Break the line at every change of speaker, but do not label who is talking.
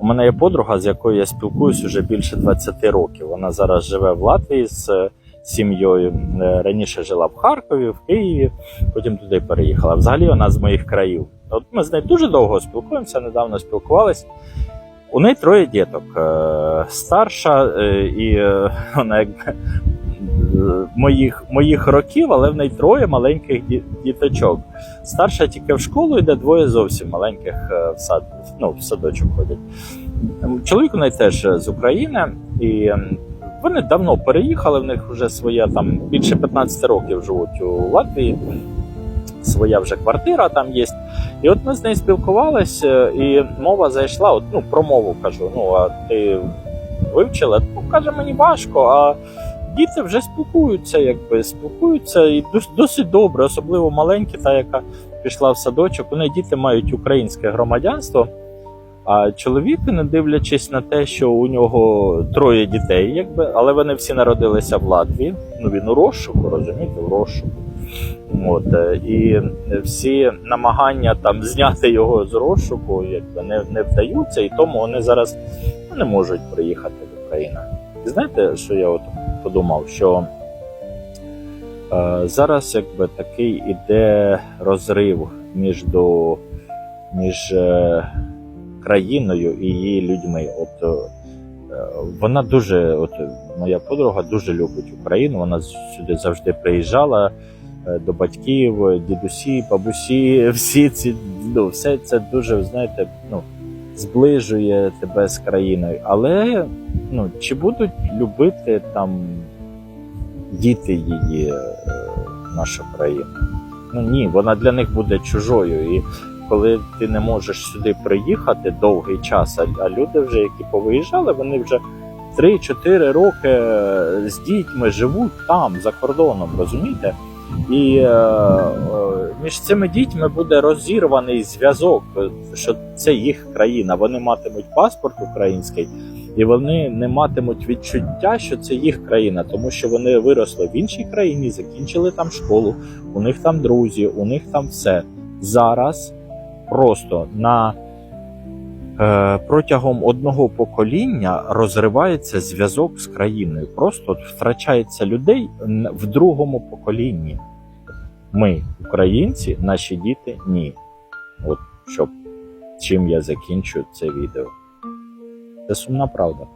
У мене є подруга, з якою я спілкуюсь вже більше 20 років. Вона зараз живе в Латвії з е, сім'єю. Е, Раніше жила в Харкові, в Києві, потім туди переїхала. Взагалі вона з моїх країв. От ми з нею дуже довго спілкуємося, недавно спілкувались. У неї троє діток. Е, Старша і вона е, моїх, моїх років, але в неї троє маленьких діточок. Старша тільки в школу йде, двоє зовсім маленьких е, в сад, ну, в садочок ходять. Ем, Чоловік у неї теж з України, і ем, вони давно переїхали. В них вже своя там більше 15 років живуть у Латвії. Своя вже квартира там є. І от ми з нею спілкувалися, і мова зайшла. От, ну, про мову кажу: ну, а ти вивчила? Ну, каже, мені важко, а діти вже спілкуються, якби спілкуються і досить добре, особливо маленькі, та яка пішла в садочок. Вони діти мають українське громадянство. А чоловік, не дивлячись на те, що у нього троє дітей, якби, але вони всі народилися в Латвії. Ну він у розшуку, розумієте, в розшуку. От, е, і всі намагання там зняти його з розшуку якби не, не вдаються, і тому вони зараз ну, не можуть приїхати в Україну. Знаєте, що я от подумав? Що е, зараз якби такий іде розрив між, до, між е, країною і її людьми. От е, вона дуже, от моя подруга дуже любить Україну. Вона сюди завжди приїжджала до батьків, дідусі, бабусі, всі ці ну, все це дуже, знаєте, ну, зближує тебе з країною. Але ну, чи будуть любити там діти її, е, нашу країну? Ну ні, вона для них буде чужою. І коли ти не можеш сюди приїхати довгий час, а, люди вже, які повиїжджали, вони вже 3-4 роки е, з дітьми живуть там, за кордоном, розумієте? І е, е, між цими дітьми буде розірваний зв'язок, що це їх країна. Вони матимуть паспорт український, і вони не матимуть відчуття, що це їх країна, тому що вони виросли в іншій країні, закінчили там школу, у них там друзі, у них там все. Зараз просто на е, протягом одного покоління розривається зв'язок з країною. Просто втрачається людей в другому поколінні. Ми, українці, наші діти ні. От щоб чим я закінчу це відео. Це сумна правда.